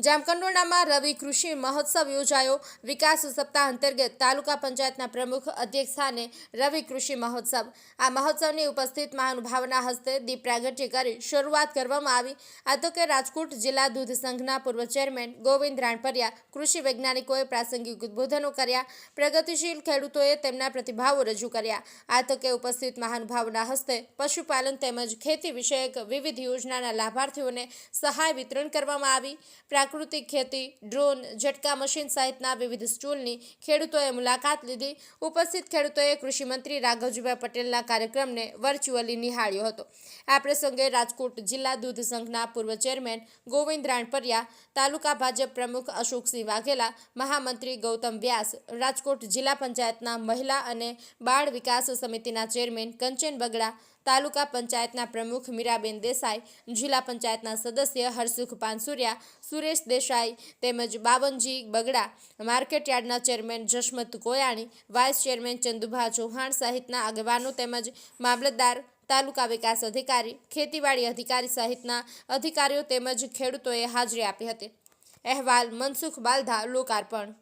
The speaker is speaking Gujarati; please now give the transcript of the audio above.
જામકંડોરણામાં રવિ કૃષિ મહોત્સવ યોજાયો. વિકાસ સપ્તાહ અંતર્ગત તાલુકા પંચાયતના પ્રમુખ અધ્યક્ષ સ્થાને રવિ કૃષિ મહોત્સવ. આ મહોત્સવની ઉપસ્થિત મહાનુભાવના હસ્તે દીપ પ્રાગટ્ય કરી શરૂઆત કરવામાં આવી. આ તો કે રાજકોટ જિલ્લા દૂધ સંઘના પૂર્વ ચેરમેન ગોવિંદ રાણપરિયા, કૃષિ વૈજ્ઞાનિકોએ પ્રાસંગિક ઉદ્બોધનો કર્યા. પ્રગતિશીલ ખેડૂતોએ તેમના પ્રતિભાવો રજૂ કર્યા. આ તકે ઉપસ્થિત મહાનુભાવના હસ્તે પશુપાલન તેમજ ખેતી વિષયક વિવિધ યોજનાના લાભાર્થીઓને સહાય વિતરણ કરવામાં આવી. પ્રાકૃતિક ખેતી, ડ્રોન, ઝટકા મશીન સહિતના વિવિધ સ્ટોલની ખેડૂતોએ મુલાકાત લીધી. ઉપસ્થિત ખેડૂતોએ કૃષિમંત્રી રાઘવજીભાઈ પટેલના કાર્યક્રમને વર્ચ્યુઅલી નિહાળ્યો હતો. આ પ્રસંગે રાજકોટ જિલ્લા દૂધ સંઘના પૂર્વ ચેરમેન ગોવિંદ રાણપરિયા તાલુકા ભાજપ પ્રમુખ અશોકસિંહ વાઘેલા, મહામંત્રી ગૌતમ વ્યાસ, રાજકોટ જિલ્લા પંચાયતના મહિલા અને બાળ વિકાસ સમિતિના ચેરમેન કંચન બગડા તાલુકા પંચાયતના પ્રમુખ મીરાબેન દેસાઈ, જિલ્લા પંચાયતના સદસ્ય હરસુખ પાનસુરિયા, સુરેશ દેસાઈ તેમજ Bavanji Bagda માર્કેટયાર્ડના chairman Jashmat Koyani, vice chairman Chandubha Chauhan સહિતના આગેવાનો તેમજ મામલતદાર, તાલુકા વિકાસ અધિકારી, ખેતીવાડી અધિકારી સહિતના અધિકારીઓ તેમજ ખેડૂતોએ હાજરી આપી હતી. અહેવાલ મનસુખ બાલધા, લોકાર્પણ.